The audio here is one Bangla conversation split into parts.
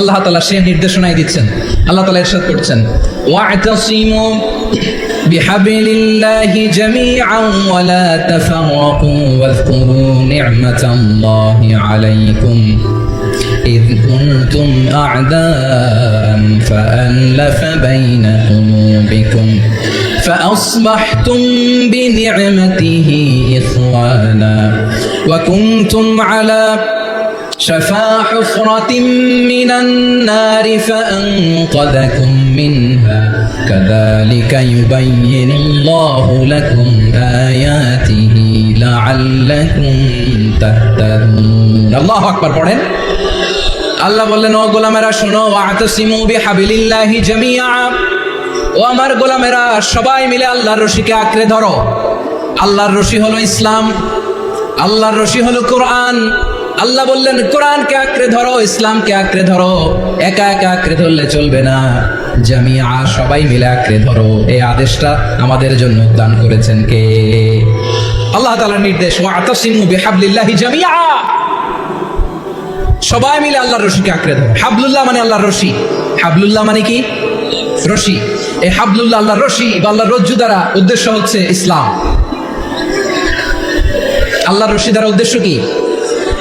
আল্লাহ তালা সে নির্দেশনাই দিচ্ছেন আল্লাহ তালা ইরশাদ করছেন ওয়া'তাসিমু বিহাবিলিল্লাহি জামিআন ওয়া লা তাফাররাকু ওয়াযকুরু নি'মাতাল্লাহি আলাইকুম إذ كنتم أعداء فألف بين قلوبكم فأصبحتم بنعمته إخوانا وكنتم على شفا حفرة من النار فأنقذكم منها كذلك يبين الله لكم آياته لعلكم تهتدون الله أكبر পড়েন আল্লাহ বললেন ও গোলামেরা শোনো ওয়াতাসিমু বিহাবিলিল্লাহি জামিআ ও আমার গোলামেরা সবাই মিলে আল্লাহর রশিকে আঁকড়ে ধরো আল্লাহর রশি হলো ইসলাম আল্লাহর রশি হলো কোরআন আল্লাহ বললেন, কোরআনকে আঁকড়ে ধরো, ইসলামকে আঁকড়ে ধরো, একা একা আঁকড়ে ধরলে চলবে না। জামিয়া, সবাই মিলে আঁকড়ে ধরো। এই আদেশটা আমাদের জন্য দান করেছেন কে? আল্লাহ তাআলার নির্দেশ ওয়াতাসিমু বিহাবলিল্লাহি জামিআ সবাই মিলে আল্লাহর রশিকে আঁকড়ে ধরো। হাবলুল্লাহ মানে আল্লাহর রশি। হাবলুল্লাহ মানে কি? রশি। এই হাবলুল্লাহ আল্লাহর রশি বা আল্লাহর রজ্জু দ্বারা উদ্দেশ্য হচ্ছে ইসলাম। আল্লাহর রশি দ্বারা উদ্দেশ্য কি?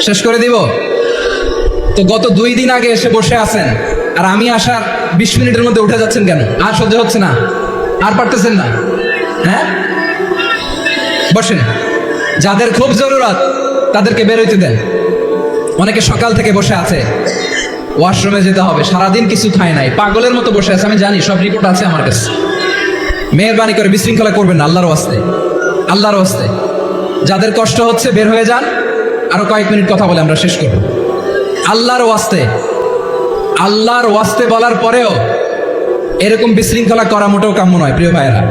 শেষ করে দিব? তো গত দুই দিন আগে এসে বসে আছেন, আর আমি আসার বিশ মিনিটের মধ্যে উঠে যাচ্ছেন কেন? আর সহ্য হচ্ছে না। আর পারতেছেন না। হ্যাঁ? বসেন। যাদের খুব জরুরত, তাদেরকে বেরোইতে দেন। অনেকে সকাল থেকে বসে আছে। ওয়াশরুমে যেতে হবে। সারাদিন কিছু খায় নাই। পাগলের মতো বসে আছে। আমি জানি, সব রিপোর্ট আছে আমার কাছে। মেহরবানি করে বিশৃঙ্খলা করবেন না, আল্লাহর ওয়াস্তে। আল্লাহর ওয়াস্তে। যাদের কষ্ট হচ্ছে, বের হয়ে যান। আরও কয়েক মিনিট কথা বলে আমরা শেষ করব। আল্লাহর ওয়াস্তে আল্লাহর ওয়াস্তে বলার পরেও এরকম বিশৃঙ্খলা করা মোটেও কাম্য নয়, প্রিয় ভাইয়েরা।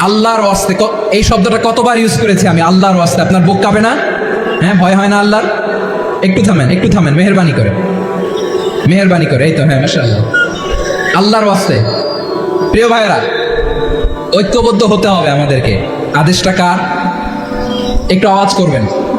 আল্লাহর ওয়াস্তে এই শব্দটা কতবার ইউজ করেছি আমি, আল্লাহর ওয়াস্তে, আপনার বুক কাঁপে না? হ্যাঁ ভয় হয় না আল্লাহর? একটু থামেন একটু থামেন, মেহরবানি করে। মেহরবানি করে, এই তো হ্যাঁ মাশাআল্লাহ। আল্লাহর ওয়াস্তে, প্রিয় ভাইয়েরা, ঐক্যবদ্ধ হতে হবে আমাদেরকে। আদেশটা কার? একটু আওয়াজ করবেন।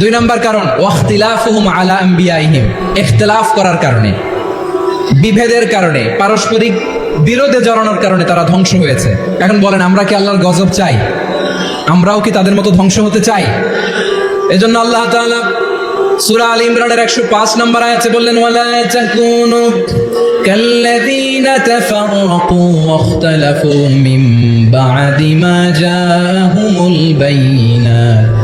দুই নম্বর কারণ, ওয়াখতিলাফুহুম আলা আম্বিয়াইহিম ইখতিলাফ করার কারণে। বিভেদের কারণে, পারস্পরিক বিরোধে জড়ানোর কারণে তারা ধ্বংস হয়েছে। এখন বলেন, আমরা কি আল্লাহর গজব চাই? আমরাও কি তাদের মতো ধ্বংস হতে চাই? এজন্য আল্লাহ তাআলা সূরা আল ইমরানের 105 নম্বর আয়াতে বললেন, ওয়ালা তাকুনু কাল্লাযীনা তাফাররাকু ওয়াখতালাফু মিন বা'দি মা জাআহুমুল বাইয়িনাত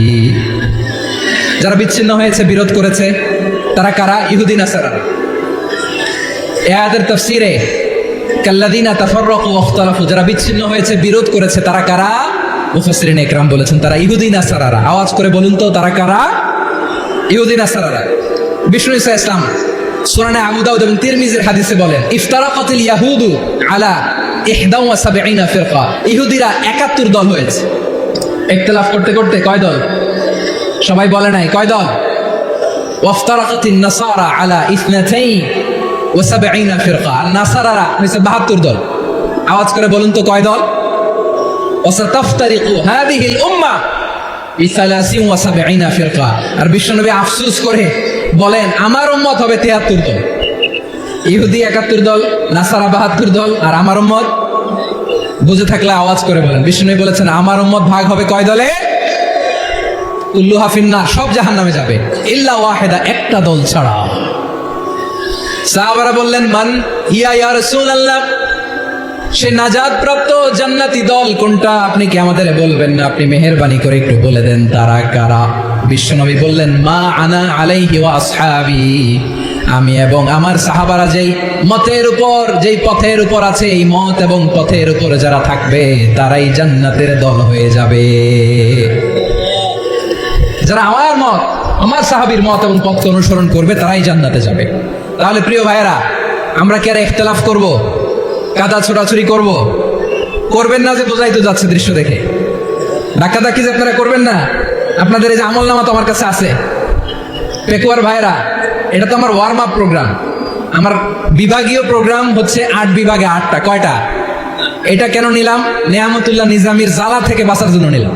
যারা বিচ্ছিন্ন হয়েছে, বিরোধ করেছে, তারা কারা? ইহুদিন আসারা এদের তফসিরে কাল্লাদিনা তাফাররাকু ওয়াখতালাফু যারা বিচ্ছিন্ন হয়েছে, বিরোধ করেছে, তারা কারা? মুফাসসিরিন একরাম বলেছেন, তারা ইহুদিন আসারারা আওয়াজ করে বলুন তো, তারা কারা? ইহুদিন আসারারা বিষ্ণু ইসা ইসলাম সুরানে আবু দাউদ এবং তিরমিজির হাদিসে বলেন, ইফতারাকাতিল ইয়াহুদু আলা ইহদাউ ওয়া সাবঈনা ফিরকা। ইহুদিরা 71 দল হয়েছে। ইখতিলাফ করতে করতে কয় দল? সবাই বলে নাই, কয় দল? ওয়াফতারাকাতিন আর হয়েছে 72 দল। আওয়াজ করে বলুন তো আর করে বলেন, আমার উম্মত হবে 73 দল। ইহুদি 71 দল, নাসারা 72 দল, আর আমার উম্মত? বুঝে থাকলে আওয়াজ করে বলেন। বিষ্ণু বলেছেন, আমার উম্মত ভাগ হবে কয় দলে? কুল্লু হাফিন্না সব জাহান নামে যাবে। ইল্লা ওয়াহেদা, একটা দল ছাড়া। সাহাবারা বললেন, মান ইয়া ইয়া রাসূলুল্লাহ? সে নাজাদ প্রাপ্ত জান্নাতি দল কোনটা? আপনি কি আমাদের বলবেন না? আপনি মেহেরবানি করে একটু বলে দেন, তারা কারা? বিশ্বনবী বললেন, মা আনা আলাইহি ওয়া আসহাবি। আমি এবং আমার সাহাবারা যেই মতের উপর, যেই পথের উপর আছে, এই মত এবং পথের উপর যারা থাকবে, তারাই জান্নাতের দল হয়ে যাবে। যারা আমার মত, আমার সাহাবীর মত এবং পথকে অনুসরণ করবে, তারাই জান্নাতে যাবে। তাহলে প্রিয় ভাইয়েরা, আমরা কি আর ইখতিলাফ করব? কাদা ছোটাছুরি করব? করবেন না যে বোঝাই তো যাচ্ছে দৃশ্য দেখে। ধাক্কি যে আপনারা করবেন না, আপনাদের এই যে আমল নামা তো আমার কাছে আছে। পেকুয়ার ভাইরা এটা তো আমার ওয়ার্ম আপ প্রোগ্রাম আমার বিভাগীয় প্রোগ্রাম হচ্ছে আট বিভাগে আটটা, কয়টা? এটা কেন নিলাম? নেয়ামতুল্লাহ নিজামির জালা থেকে বাঁচার জন্য নিলাম।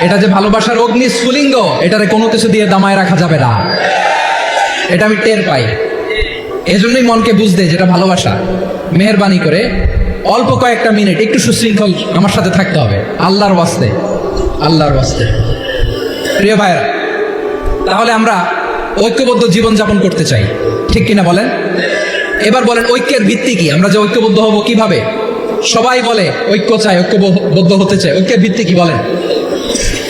এটা যে ভালোবাসার অগ্নি স্ফুলিঙ্গ, এটারে কোনো কিছু দিয়ে দামায় রাখা যাবে না। এটা আমি টের পাই। এজন্যই মনকে বুঝতে যেটা ভালোবাসা। মেহরবানি করে অল্প কয়েকটা মিনিট একটু সুশৃঙ্খল আমার সাথে থাকতে হবে। আল্লাহর বাস্তে আল্লাহর বাস্তে প্রিয় ভাইরা তাহলে আমরা ঐক্যবদ্ধ জীবন যাপন করতে চাই। ঠিক কিনা বলেন? এবার বলেন, ঐক্যের ভিত্তি কি? আমরা যে ঐক্যবদ্ধ হব কীভাবে? সবাই বলে ঐক্য চাই, ঐক্যবদ্ধ হতে চাই। ঐক্যের ভিত্তি কি বলেন?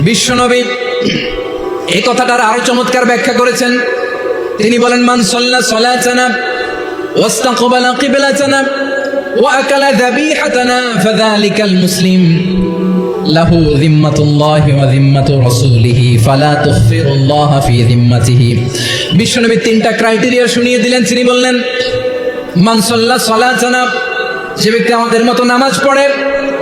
বিশ্বনবী এই কথাটার আরো চমৎকার ব্যাখ্যা করেছেন তিনি বলেন মান সাল্লা সালাতানা ওয়াস্তাকবালা কিবলাতানা وأكل ذبيحتنا فذلك المسلم له ذمة الله وذمة رسوله فلا تخفر الله في ذمته বিশ্বনবী তিনটা ক্রাইটেরিয়া শুনিয়ে দিলেন তিনি বললেন মান সাল্লা সালাতানা যে ব্যক্তি আমাদের মতো নামাজ পড়ে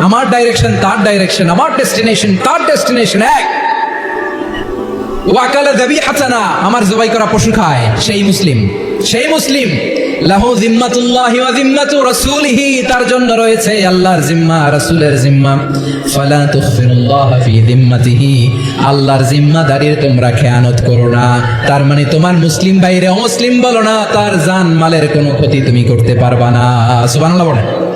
আমার ডাইরেকশন তার ডাইরেকশন আমার ডেস্টিনেশন তার ডেস্টিনেশন এক। ওয়াকালা দাবি হাসানা, আমার জবাই করা পশু খায়, সেই মুসলিম। সেই মুসলিম, লাহু ওয়া জিম্মাতু রাসূলিহি, তার জন্য রয়েছে আল্লাহর জিম্মা, রাসূলের জিম্মা। ফালা তুখফিরুল্লাহ ফি জিম্মাতিহি, আল্লাহর জিম্মাদারির তোমরা খেয়ানত করো না। তার মানে তোমার মুসলিম বাইরে অমুসলিম বলো না, তার জান মালের কোনো ক্ষতি তুমি করতে পারবা না। সুবহানাল্লাহ বলেন।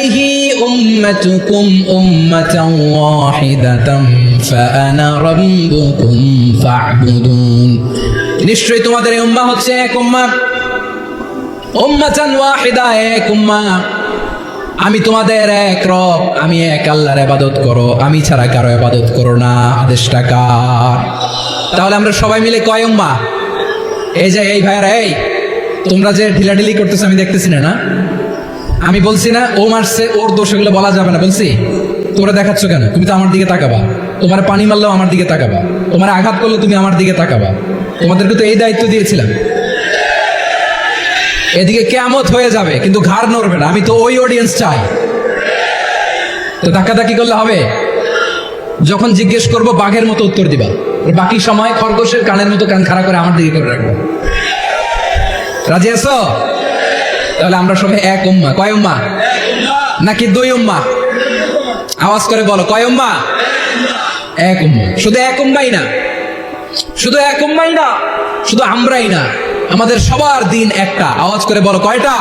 أمتكم أمة واحدة فأنا ربكم فاعبدون নিশ্চয়ই তোমাদের এই উম্মাহ হচ্ছে এক উম্মাহ উম্মাতান ওয়াহিদা এক উম্মাহ আমি তোমাদের এক রব আমি এক আল্লাহর ইবাদত করো আমি ছাড়া কারো ইবাদত করো না আদেশটা কার তাহলে আমরা সবাই মিলে কয় উম্মাহ এই যে এই ভাইয়ারা এই তোমরা যে ঢিলাঢিলি করতেছো আমি দেখতেছি না না আমি বলছি না, ও মারছে, ওর দোষ, এগুলো বলা যাবে না। বলছি তোমরা দেখাচ্ছ কেন? তুমি তো আমার দিকে তাকাবা। তোমার পানি মারলেও আমার দিকে তাকাবা। তোমার আঘাত করলে তুমি আমার দিকে তাকাবা। তোমাদেরকে তো এই দায়িত্ব দিয়েছিলাম। এদিকে কেমত হয়ে যাবে, কিন্তু ঘাড় নড়বে না। আমি তো ওই অডিয়েন্স চাই। তো ধাক্কাধাক্কি করলে হবে? যখন জিজ্ঞেস করব, বাঘের মতো উত্তর দিবা। বাকি সময় খরগোশের কানের মতো কান খাড়া করে আমার দিকে করে রাখব। রাজি আছো? তাহলে আমরা সবাই এক উম্মা। কয় উম্মা? নাকি দুই উম্মা? আওয়াজ করে বলো, কয় উম্মা? এক উম্মা। শুধু এক উম্মাই না। শুধু এক উম্মাই না, শুধু আমরাই না। আমাদের সবার দিন একটা। আওয়াজ করে বলো, কয়টা?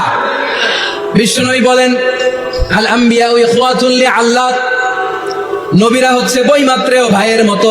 বিশ্বনবী বলেন, আল আম্বিয়া ওই খোয়াতুল্লি আল্লাহ। নবীরা হচ্ছে বই মাত্রেও ভাইয়ের মতো।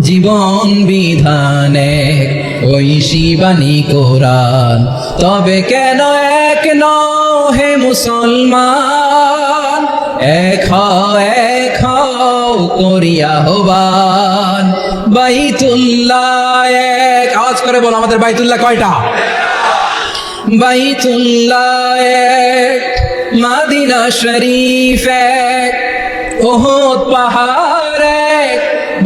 জীবন বিধানে, ওই শিবানী কোরআন। তবে কেন এক ন হে মুসলমান? এক এক করিয়া হবান বাইতুল্লাহ এক। আওয়াজ করে বলো, আমাদের বাইতুল্লাহ কয়টা? বাইতুল্লাহ এক, মাদিনা শরীফ এক, ওহদ পাহাড়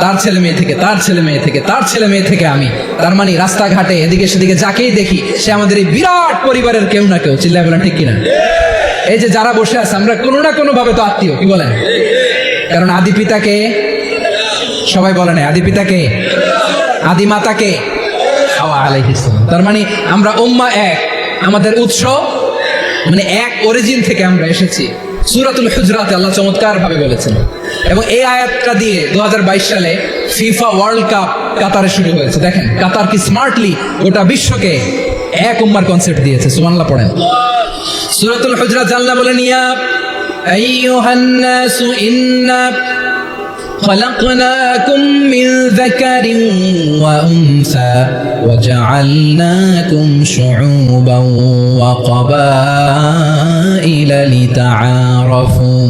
তার ছেলে মেয়ে থেকে, তার ছেলে মেয়ে থেকে, তার ছেলে মেয়ে থেকে আমি। তার মানে রাস্তাঘাটে এদিকে সেদিকে যাকেই দেখি, সে আমাদের এই বিরাট পরিবারের কেউ না কেউ, চিল্লায় বলেন ঠিক কিনা? এই যে যারা বসে আছে, আমরা কোনো না কোনো ভাবে তো আত্মীয়, কি বলেন? কারণ আদি পিতাকে, সবাই বলে না, আদি পিতাকে, আদি মাতাকে। তার মানে আমরা উম্মা এক, আমাদের উৎস মানে এক অরিজিন থেকে আমরা এসেছি। সুরাতুল হুজরাতে আল্লাহ চমৎকার ভাবে বলেছেন। এবং এই আয়াতটা দিয়ে দু সালে ফিফা ওয়ার্ল্ড কাপ কাতারে শুরু হয়েছে দেখেন কাতার কি স্মার্টলি গোটা বিশ্বকে এক উম্মার কনসেপ্ট দিয়েছে সুমানলা পড়েন সুরাতুল হুজরাত আল্লাহ বলেন ইয়া আইয়ুহান নাসু ইন্না خلقناكم من ذكر وأنثى وجعلناكم شعوبا وقبائل لتعارفوا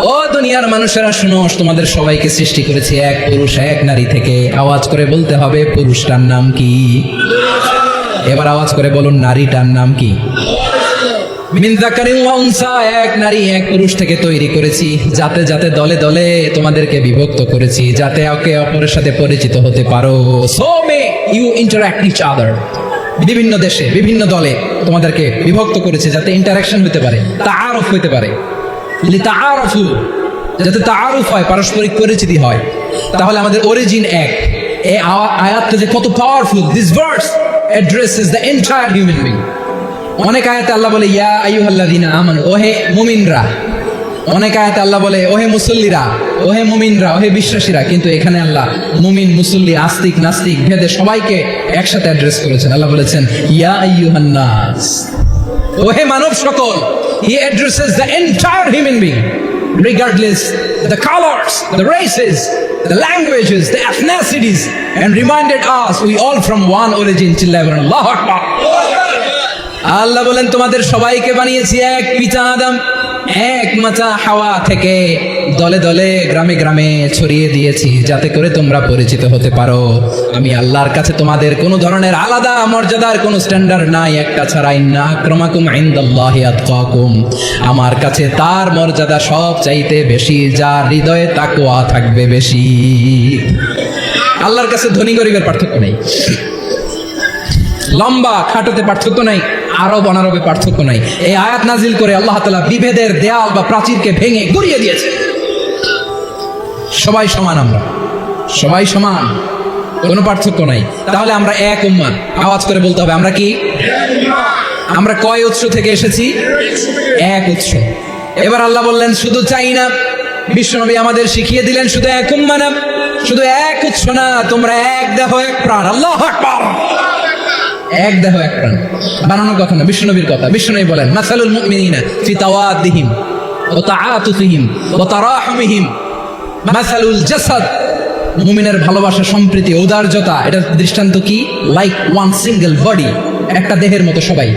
ও দুনিয়ার মানুষেরা, শুনো, তোমাদের সবাইকে সৃষ্টি করেছি এক পুরুষ, এক নারী থেকে। আওয়াজ করে বলতে হবে, পুরুষটার নাম কি? এবার আওয়াজ করে বলুন, নারীটার নাম কি? এক নারী পুরুষ থেকে তৈরি করেছি। যাতে যাতে দলে দলে তোমাদেরকে বিভক্ত করেছি, যাতে একে অপরের সাথে পরিচিত হতে পারো। So may you interact each other বিভিন্ন দেশে, বিভিন্ন দলে তোমাদেরকে বিভক্ত করেছে, যাতে ইন্টারাকশন হতে পারে তা তাআরুফ হতে পারে। যাতে তাআরুফ হয়, পারস্পরিক পরিচিতি হয়। তাহলে আমাদের অরিজিন এক। এই আয়া- আয়াতটা যে কত powerful this verse addresses the entire human being অনেক আয়াতে আল্লাহ বলে, ইয়া আইয়ুহাল্লাযিনা আমানু ওহে মুমিনরা। অনেক আয়াতে আল্লাহ বলে, ওহে মুসল্লিরা ওহে মুমিনরা ওহে বিশ্বাসীরা কিন্তু এখানে আল্লাহ মুমিন, মুসল্লি, আস্তিক, নাস্তিক, ভেদে সবাইকে একসাথে অ্যাড্রেস করেছেন। আল্লাহ বলেছেন, ইয়া আইয়ুহান নাস ওহে মানব সকল he addresses the entire human being regardless the colors the races the languages the ethnicities and reminded us we all from one origin till Allah Akbar আল্লাহ বলেন তোমাদের সবাইকে বানিয়েছি এক পিতা আদম এক মাচা হাওয়া থেকে দলে দলে, গ্রামে গ্রামে ছড়িয়ে দিয়েছি, যাতে করে তোমরা পরিচিত হতে পারো। আমি আল্লাহর কাছে তোমাদের কোনো ধরনের আলাদা মর্যাদার কোনো স্ট্যান্ডার্ড নাই, একটা ছাড়াই না। আক্রমাকুম ইনদাল্লাহি আতকাকুম। আমার কাছে তার মর্যাদা সব চাইতে বেশি, যার হৃদয়ে তাকওয়া থাকবে বেশি। আল্লাহর কাছে ধনী গরিবের পার্থক্য নেই। লম্বা খাটোতে পার্থক্য নাই আরব অনারবে পার্থক্য নাই। এই আয়াত নাজিল করে আল্লাহ তালা বিভেদের দেয়াল বা প্রাচীরকে ভেঙে গড়িয়ে দিয়েছে। সবাই সমান আমরা। সবাই সমান। কোনো পার্থক্য নাই। তাহলে আমরা এক উম্মা আওয়াজ করে বলতে হবে, আমরা কি? আমরা কয় উৎস থেকে এসেছি? এক উৎস। এবার আল্লাহ বললেন, শুধু চাই না। বিশ্বনবী আমাদের শিখিয়ে দিলেন, শুধু এক উম্মা না, শুধু এক উৎস না, তোমরা এক দেহ, এক প্রাণ। আল্লাহ এক দেহ, এক প্রাণ। বানানোর কথা না, বিশ্বনবীর কথা। বিষ্ণুনবী বলেন, মাসালুল মুমিনিনা ফি তাওয়াদিহিম ওয়া তাআতুফিহিম ওয়া তারাহুমিহিম মাসালুল জাসাদ, মুমিনের ভালোবাসা, সম্প্রীতি ঔদার্যতা এটার দৃষ্টান্ত কি? লাইক ওয়ান সিঙ্গেল বডি একটা দেহের মতো সবাই।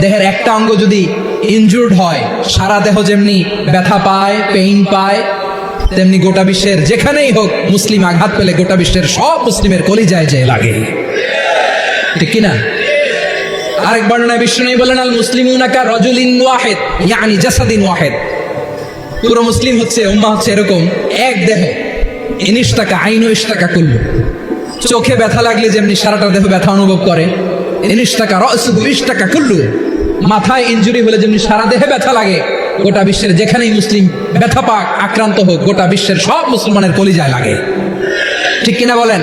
দেহের একটা অঙ্গ যদি ইনজুর্ড হয়, সারা দেহ যেমনি ব্যথা পায় পেইন পায়, তেমনি গোটা বিশ্বের যেখানেই হোক, মুসলিম আঘাত পেলে গোটা বিশ্বের সব মুসলিমের কলিজায় যায় লাগে। ঠিক কিনা? আরেক বর্ণনায় নেই বলেন, আল মুসলিমুনা কা রজুলিন ওয়াহিদ, ইয়ানি জাসাদিন ওয়াহিদ। পুরো মুসলিম হচ্ছে, উম্মা হচ্ছে এরকম এক দেহ ইনিশটাকা আইন ইশটাকা করল চোখে ব্যথা লাগলে যেমনি সারাটা দেহ ব্যথা অনুভব করে ইনিশটাকা রসুহু ইশটাকা করল মাথায় ইনজুরি হলে যেমনি সারা দেহে ব্যথা লাগে, গোটা বিশ্বের যেখানেই মুসলিম ব্যথা পাক, আক্রান্ত হোক, গোটা বিশ্বের সব মুসলমানের কলিজায় লাগে। ঠিক কিনা বলেন?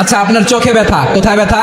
আচ্ছা আপনার চোখে ব্যথা, কোথায় ব্যথা?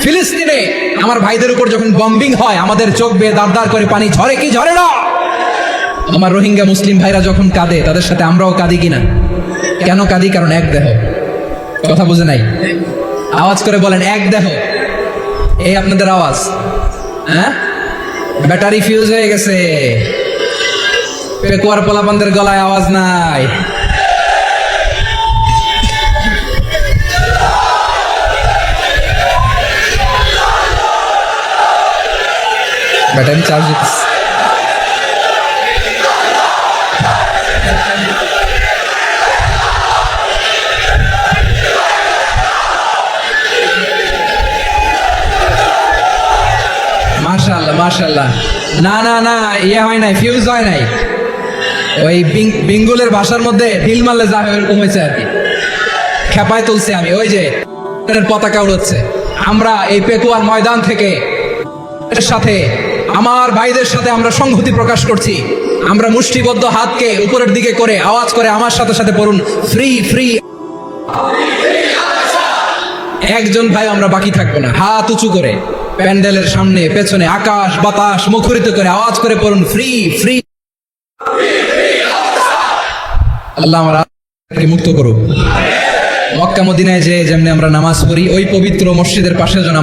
ফিলিস্তিনে আমার ভাইদের উপর যখন বম্বিং হয়, আমাদের চোখ বেয়ে দাঁড় করে পানি ঝরে কি ঝরে না? আমার রোহিঙ্গা মুসলিম ভাইরা যখন কাঁদে, তাদের সাথে আমরাও কাঁদি কিনা? কেন কাঁদি? কারণ এক দেহ। কথা বুঝে নাই? আওয়াজ করে বলেন, এক দেহ। এই আপনাদের আওয়াজ। হ্যাঁ? ব্যাটারি ফিউজ হয়ে গেছে। পেকুয়ার পোলাপানদের গলায় আওয়াজ নাই। ব্যাটারি চার্জ না না না ইয়ে হয় নাই ফিউজ হয় নাই। ওই বিঙ্গুলের ভাষার মধ্যে ঢিল মারলে যা হয় ওরকম আর কি। খেপায় তুলছি আমি, ওই যে পতাকা উড়ছে আমরা এই পেকুয়ার ময়দান থেকে সাথে আমার ভাইদের সাথে আমরা সংহতি প্রকাশ করছি। আমরা মুষ্টিবদ্ধ হাতকে উপরের দিকে করে আওয়াজ করে আমার সাথে সাথে পড়ুন, ফ্রি ফ্রি। একজন ভাই আমরা বাকি থাকব না। হাত উঁচু করে, প্যান্ডেলের সামনে, পেছনে, আকাশ, বাতাস মুখরিত করে আওয়াজ করে পড়ুন, ফ্রি ফ্রি। আল্লাহ আমার মুক্ত করুক। মক্কা, মদিনায় যে যেমনি আমরা নামাজ পড়ি, ওই পবিত্র মসজিদের পাশে যেন